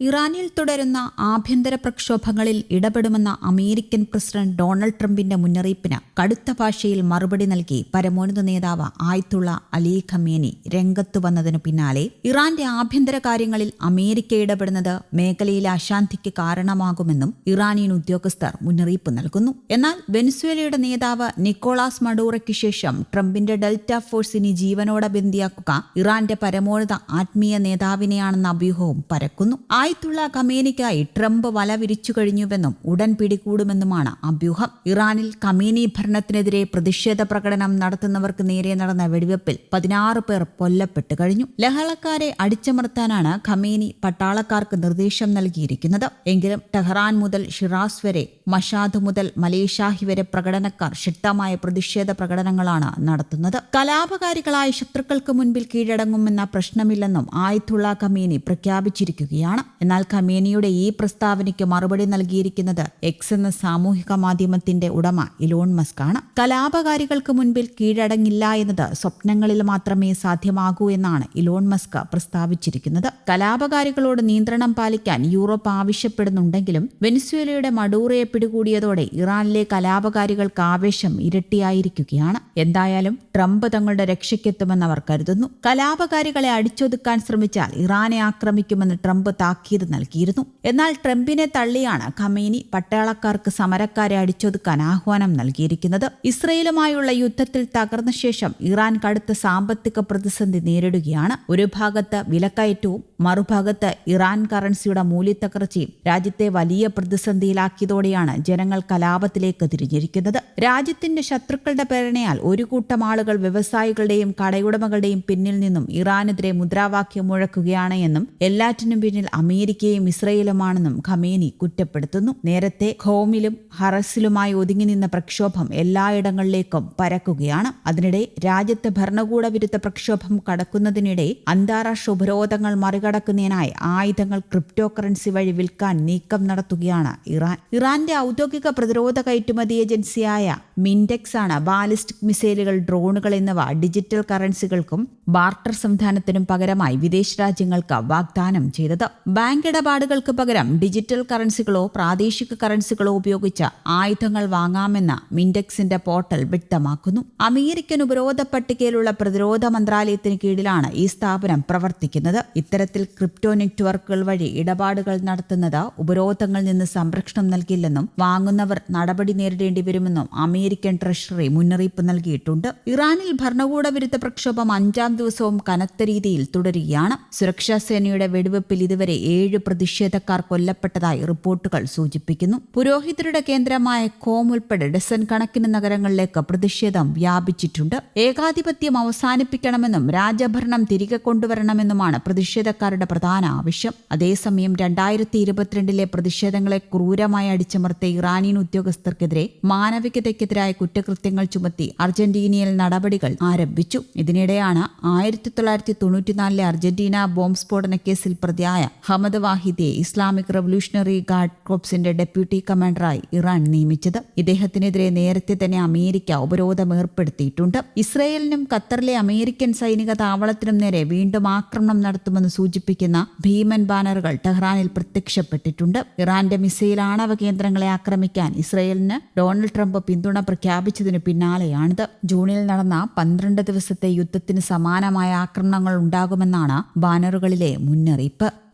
ഇറാനിൽ തുടരുന്ന ആഭ്യന്തര പ്രക്ഷോഭങ്ങളിൽ ഇടപെടുമെന്ന അമേരിക്കൻ പ്രസിഡന്റ് ഡൊണാൾഡ് ട്രംപിന്റെ മുന്നറിയിപ്പിന് കടുത്ത ഭാഷയിൽ മറുപടി നൽകി പരമോന്നത നേതാവ് ആയത്തുള്ള അലി ഖമേനി രംഗത്തു വന്നതിനു പിന്നാലെ ഇറാന്റെ ആഭ്യന്തര കാര്യങ്ങളിൽ അമേരിക്ക ഇടപെടുന്നത് മേഖലയിലെ അശാന്തിക്ക് കാരണമാകുമെന്നും ഇറാനിയൻ ഉദ്യോഗസ്ഥർ മുന്നറിയിപ്പ് നൽകുന്നു. എന്നാൽ വെനിസ്വേലയുടെ നേതാവ് നിക്കോളാസ് മഡൂറയ്ക്ക് ശേഷം ട്രംപിന്റെ ഡെൽറ്റ ഫോഴ്സ് ഇനി ജീവനോടെ ബന്ദിയാക്കുക ഇറാന്റെ പരമോന്നത ആത്മീയ നേതാവിനെയാണെന്ന അഭ്യൂഹവും പരക്കുന്നു. ആയത്തുള്ള ഖമേനിക്കായി ട്രംപ് വല വിരിച്ചു കഴിഞ്ഞുവെന്നും ഉടൻ പിടികൂടുമെന്നുമാണ് അഭ്യൂഹം. ഇറാനിൽ ഖമേനി ഭരണത്തിനെതിരെ പ്രതിഷേധ പ്രകടനം നടത്തുന്നവർക്ക് നേരെ നടന്ന വെടിവെപ്പിൽ പതിനാറ് പേർ കൊല്ലപ്പെട്ടു കഴിഞ്ഞു. ലഹളക്കാരെ അടിച്ചമർത്താനാണ് ഖമേനി പട്ടാളക്കാർക്ക് നിർദ്ദേശം നൽകിയിരിക്കുന്നത്. എങ്കിലും ടെഹ്റാൻ മുതൽ ഷിറാസ് വരെ മഷാദ് മുതൽ മലേഷാഹി വരെ പ്രകടനക്കാർ ശക്തമായ പ്രതിഷേധ പ്രകടനങ്ങളാണ് നടത്തുന്നത്. കലാപകാരികളായ ശത്രുക്കൾക്ക് മുൻപിൽ കീഴടങ്ങുമെന്ന പ്രശ്നമില്ലെന്നും ആയത്തുള്ള ഖമേനി പ്രഖ്യാപിച്ചിരിക്കുകയാണ്. എന്നാൽ ഖമേനിയുടെ ഈ പ്രസ്താവനയ്ക്ക് മറുപടി നൽകിയിരിക്കുന്നത് എക്സ് എന്ന സാമൂഹിക മാധ്യമത്തിന്റെ ഉടമ ഇലോൺ മസ്ക് ആണ്. കലാപകാരികൾക്ക് മുൻപിൽ കീഴടങ്ങില്ല എന്നത് സ്വപ്നങ്ങളിൽ മാത്രമേ സാധ്യമാകൂ എന്നാണ് ഇലോൺ മസ്ക് പ്രസ്താവിച്ചിരിക്കുന്നത്. കലാപകാരികളോട് നിയന്ത്രണം പാലിക്കാൻ യൂറോപ്പ് ആവശ്യപ്പെടുന്നുണ്ടെങ്കിലും വെനിസ്വേലയുടെ മഡൂറയെ പിടികൂടിയതോടെ ഇറാനിലെ കലാപകാരികൾക്ക് ആവേശം ഇരട്ടിയായിരിക്കുകയാണ്. എന്തായാലും ട്രംപ് തങ്ങളുടെ രക്ഷയ്ക്കെത്തുമെന്ന് അവർ കരുതുന്നു. കലാപകാരികളെ അടിച്ചൊതുക്കാൻ ശ്രമിച്ചാൽ ഇറാനെ ആക്രമിക്കുമെന്ന് ട്രംപ് താക്കീത് നൽകിയിരുന്നു. എന്നാൽ ട്രംപിനെ തള്ളിയാണ് ഖമേനി പട്ടാളക്കാർക്ക് സമരക്കാരെ അടിച്ചൊതുക്കാൻ ആഹ്വാനം നൽകിയിരിക്കുന്നത്. ഇസ്രയേലുമായുള്ള യുദ്ധത്തിൽ തകർന്ന ശേഷം ഇറാൻ കടുത്ത സാമ്പത്തിക പ്രതിസന്ധി നേരിടുകയാണ്. ഒരു ഭാഗത്ത് വിലക്കയറ്റവും മറുഭാഗത്ത് ഇറാൻ കറൻസിയുടെ മൂല്യത്തകർച്ചയും രാജ്യത്തെ വലിയ പ്രതിസന്ധിയിലാക്കിയതോടെയാണ് ജനങ്ങൾ കലാപത്തിലേക്ക് തിരിഞ്ഞിരിക്കുന്നത്. രാജ്യത്തിന്റെ ശത്രുക്കളുടെ പ്രേരണയാൽ ഒരു കൂട്ടം ആളുകൾ വ്യവസായികളുടെയും കടയുടമകളുടെയും പിന്നിൽ നിന്നും ഇറാനെതിരെ മുദ്രാവാക്യം മുഴക്കുകയാണ് എന്നും എല്ലാറ്റിനും പിന്നിൽ അമേരിക്കയും ഇസ്രയേലുമാണെന്നും ഖമേനി കുറ്റപ്പെടുത്തുന്നു. നേരത്തെ ഖോമിലും ഹറസിലുമായി ഒതുങ്ങി നിന്ന പ്രക്ഷോഭം എല്ലായിടങ്ങളിലേക്കും പരക്കുകയാണ്. അതിനിടെ രാജ്യത്ത് ഭരണകൂട വിരുദ്ധ പ്രക്ഷോഭം കടക്കുന്നതിനിടെ അന്താരാഷ്ട്ര ഉപരോധങ്ങൾ മറികടക്കുന്നതിനായി ആയുധങ്ങൾ ക്രിപ്റ്റോ കറൻസി വഴി വിൽക്കാൻ നീക്കം നടത്തുകയാണ് ഇറാൻ. ഇറാന്റെ ഔദ്യോഗിക പ്രതിരോധ കയറ്റുമതി ഏജൻസിയായ മിൻഡെക്സ് ആണ് ബാലിസ്റ്റിക് മിസൈലുകൾ ഡ്രോണുകൾ എന്നിവ ഡിജിറ്റൽ കറൻസികൾക്കും ബാർട്ടർ സംവിധാനത്തിനും പകരമായി വിദേശ രാജ്യങ്ങൾക്ക് വാഗ്ദാനം ചെയ്തത്. ബാങ്ക് ഇടപാടുകൾക്ക് പകരം ഡിജിറ്റൽ കറൻസികളോ പ്രാദേശിക കറൻസികളോ ഉപയോഗിച്ച ആയുധങ്ങൾ വാങ്ങാമെന്ന മിൻഡെക്സിന്റെ പോർട്ടൽ വ്യക്തമാക്കുന്നു. അമേരിക്കൻ ഉപരോധ പട്ടികയിലുള്ള പ്രതിരോധ മന്ത്രാലയത്തിന് കീഴിലാണ് ഈ സ്ഥാപനം പ്രവർത്തിക്കുന്നത്. ഇത്തരത്തിൽ ക്രിപ്റ്റോ നെറ്റ്വർക്കുകൾ വഴി ഇടപാടുകൾ നടത്തുന്നത് ഉപരോധങ്ങളിൽ നിന്ന് സംരക്ഷണം നൽകില്ലെന്നും വാങ്ങുന്നവർ നടപടി നേരിടേണ്ടി വരുമെന്നും അമേരിക്കൻ ട്രഷറി മുന്നറിയിപ്പ് നൽകിയിട്ടുണ്ട്. ഇറാനിൽ ഭരണകൂട വിരുദ്ധ പ്രക്ഷോഭം അഞ്ചാം ദിവസവും കനത്ത രീതിയിൽ തുടരുകയാണ്. സുരക്ഷാ സേനയുടെ വെടിവെപ്പിൽ ഇതുവരെ ഏഴ് പ്രതിഷേധക്കാർ കൊല്ലപ്പെട്ടതായി റിപ്പോർട്ടുകൾ സൂചിപ്പിക്കുന്നു. പുരോഹിതരുടെ കേന്ദ്രമായ കോം ഉൾപ്പെടെ ഡസൻ കണക്കിന് നഗരങ്ങളിലേക്ക് പ്രതിഷേധം വ്യാപിച്ചിട്ടുണ്ട്. ഏകാധിപത്യം അവസാനിപ്പിക്കണമെന്നും രാജഭരണം തിരികെ കൊണ്ടുവരണമെന്നുമാണ് പ്രതിഷേധക്കാരുടെ പ്രധാന ആവശ്യം. അതേസമയം രണ്ടായിരത്തി ഇരുപത്തിരണ്ടിലെ പ്രതിഷേധങ്ങളെ ക്രൂരമായി അടിച്ചമർത്തിയ ഇറാനിയൻ ഉദ്യോഗസ്ഥർക്കെതിരെ മാനവികതയ്ക്കെതിരായ കുറ്റകൃത്യങ്ങൾ ചുമത്തി അർജന്റീനയിൽ നടപടികൾ ആരംഭിച്ചു. ഇതിനിടെയാണ് ആയിരത്തി തൊള്ളായിരത്തി തൊണ്ണൂറ്റിനാലിലെ അർജന്റീന ബോംബ് സ്ഫോടന കേസിൽ പ്രതിയായ ഹമദ് വാഹിദിയെ ഇസ്ലാമിക് റവല്യൂഷണറി ഗാർഡ് കോപ്സിന്റെ ഡെപ്യൂട്ടി കമാൻഡറായി ഇറാൻ നിയമിച്ചത്. ഇദ്ദേഹത്തിനെതിരെ നേരത്തെ തന്നെ അമേരിക്ക ഉപരോധം ഏർപ്പെടുത്തിയിട്ടുണ്ട്. ഇസ്രയേലിനും ഖത്തറിലെ അമേരിക്കൻ സൈനിക താവളത്തിനും നേരെ വീണ്ടും ആക്രമണം നടത്തുമെന്ന് സൂചിപ്പിക്കുന്ന ഭീമൻ ബാനറുകൾ ടെഹ്റാനിൽ പ്രത്യക്ഷപ്പെട്ടിട്ടുണ്ട്. ഇറാന്റെ മിസൈൽ ആണവ കേന്ദ്രങ്ങളെ ആക്രമിക്കാൻ ഇസ്രയേലിന് ഡൊണാൾഡ് ട്രംപ് പിന്തുണ പ്രഖ്യാപിച്ചതിന് പിന്നാലെയാണിത്. ജൂണിൽ നടന്ന പന്ത്രണ്ട് ദിവസത്തെ യുദ്ധത്തിന് സമാനമായ ആക്രമണങ്ങൾ ഉണ്ടാകുമെന്നാണ് ബാനറുകളിലെ മുന്നറിയിപ്പ്.